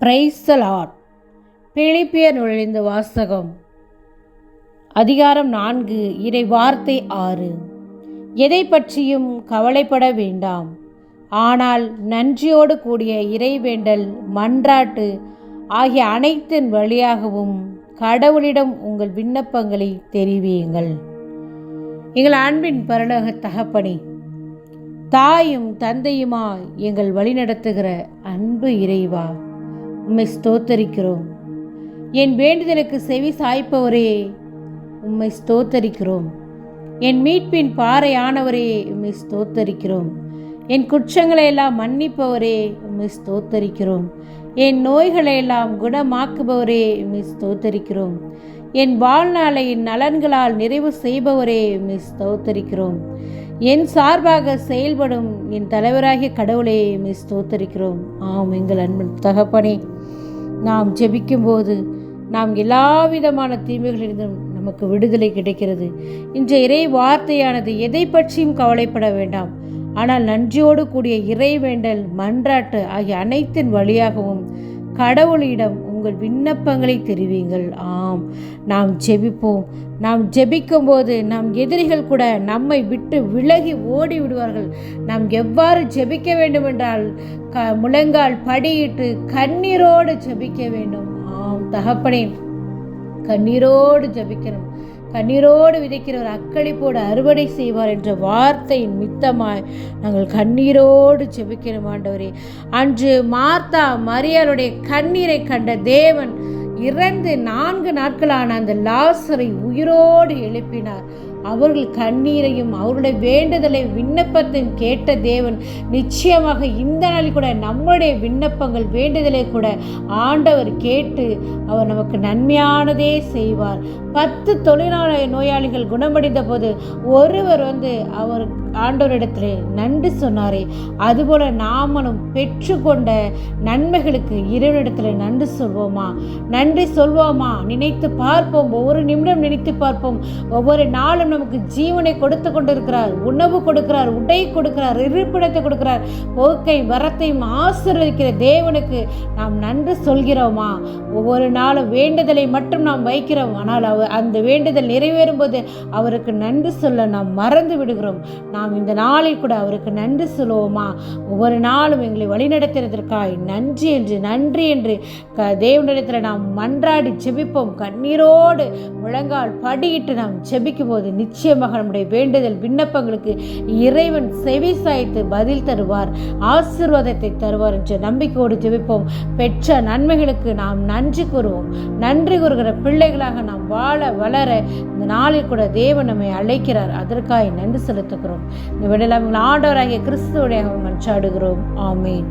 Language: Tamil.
பிரைசலாட் பிழிப்பியர் நுழைந்த வாசகம். அதிகாரம் நான்கு இறை வார்த்தை ஆறு. எதை பற்றியும் கவலைப்பட வேண்டாம். ஆனால் நன்றியோடு கூடிய இறைவேண்டல் மன்றாட்டு ஆகிய அனைத்தின் வழியாகவும் கடவுளிடம் உங்கள் விண்ணப்பங்களை தெரிவியுங்கள். எங்கள் அன்பின் பரலோக தகப்பனே தாயும் தந்தையுமா எங்கள் வழிநடத்துகிற அன்பு இறைவா. உம்மை ஸ்தோத்தரிக்கிறோம். என் வேண்டுதலுக்கு செவி சாய்ப்பவரே உம்மை ஸ்தோத்தரிக்கிறோம். என் மீட்பின் பாறையானவரே உம்மை ஸ்தோத்தரிக்கிறோம். என் குற்றங்களை எல்லாம் மன்னிப்பவரே உம்மை ஸ்தோத்தரிக்கிறோம். என் நோய்களை எல்லாம் குணமாக்குபவரே உம்மை ஸ்தோத்தரிக்கிறோம். என் வாழ்நாளை நலன்களால் நிறைவு செய்பவரே உம்மை ஸ்தோத்தரிக்கிறோம். என் சார்பாக செயல்படும் என் தலைவராகிய கடவுளே மிஸ் ஸ்தோத்தரிக்கிறோம். ஆம் எங்கள் அன்பன் தகப்பனே நாம் ஜெபிக்கும்போது நாம் எல்லா விதமான தீமைகளிலிருந்தும் நமக்கு விடுதலை கிடைக்கிறது. இன்றைய இறை வார்த்தையானது எதை பற்றியும் கவலைப்பட வேண்டாம். ஆனால் நன்றியோடு கூடிய இறைவேண்டல் மன்றாட்டு ஆகிய அனைத்தின் வழியாகவும் கடவுளிடம் உங்கள் விண்ணப்பங்களை தெரிவிங்கள். ஆம். நாம் ஜெபிப்போம். நாம் ஜெபிக்கும்போது நம் எதிரிகள் கூட நம்மை விட்டு விலகி ஓடி விடுவார்கள். நாம் எவ்வாறு ஜெபிக்க வேண்டும் என்றால் க முழங்கால் படியிட்டு கண்ணீரோடு ஜெபிக்க வேண்டும். ஆம் தகப்பனே கண்ணீரோடு ஜெபிக்கணும். கண்ணீரோடு விதைக்கிறவர் அக்களிப்போடு அறுவடை செய்வார் என்ற வார்த்தையின் மித்தமாய் நாங்கள் கண்ணீரோடு ஜெபிக்கிறோம் ஆண்டவரே. அன்று மார்த்தா மரியாளுடைய கண்ணீரை கண்ட தேவன் இறந்து நான்கு நாட்களான அந்த லாசரை உயிரோடு எழுப்பினார். அவர்கள் கண்ணீரையும் அவருடைய வேண்டுதலை விண்ணப்பத்தையும் கேட்ட தேவன் நிச்சயமாக இந்த நாளில் கூட நம்முடைய விண்ணப்பங்கள் வேண்டுதலை கூட ஆண்டவர் கேட்டு அவர் நமக்கு நன்மையானதே செய்வார். பத்து தொழிலாள நோயாளிகள் குணமடைந்த போது ஒருவர் வந்து அவர் ஆண்டவரிடத்தில் நன்றி சொன்னாரே. அதுபோல நாமளும் பெற்றுக்கொண்ட நன்மைகளுக்கு இறைவனிடத்தில் நன்றி சொல்வோமா? நன்றி சொல்வோமா? நினைத்து பார்ப்போம். ஒவ்வொரு நிமிடம் நினைத்து பார்ப்போம். ஒவ்வொரு நாளும் நமக்கு ஜீவனை கொடுத்து கொண்டிருக்கிறார். உணவு கொடுக்கிறார். உடை கொடுக்கிறார். இருப்பிடத்தை கொடுக்கிறார். போக்கை வரத்தையும் ஆசீர்வதிக்கிற தேவனுக்கு நாம் நன்றி சொல்கிறோமா? ஒவ்வொரு நாளும் வேண்டுதலை மட்டும் நாம் வைக்கிறோம். ஆனால் அவர் அந்த வேண்டுதல் நிறைவேறும் போது அவருக்கு நன்றி சொல்ல நாம் மறந்து விடுகிறோம். நாம் இந்த நாளில் கூட அவருக்கு நன்றி சொல்லுவோமா? ஒவ்வொரு நாளும் எங்களை வழிநடத்துறதற்காய் நன்றி என்று நன்றி என்று க தேவனிடத்தில் நாம் மன்றாடி ஜெபிப்போம். கண்ணீரோடு முழங்கால் படியிட்டு நாம் செபிக்கும் போது நிச்சயமாக நம்முடைய வேண்டுதல் விண்ணப்பங்களுக்கு இறைவன் செவி சாய்த்து பதில் தருவார் ஆசீர்வாதத்தை தருவார் என்று நம்பிக்கையோடு ஜெபிப்போம். பெற்ற நன்மைகளுக்கு நாம் நன்றி கூறுவோம். நன்றி கூறுகிற பிள்ளைகளாக நாம் வாழ வளர இந்த நாளில் கூட தேவன் நம்மை அழைக்கிறார். அதற்காக நன்றி செலுத்துகிறோம். இந்த விடலாம் ஆண்டவராகிய கிறிஸ்துவோடைய மன்றாடுகிறோம் ஆமீன்.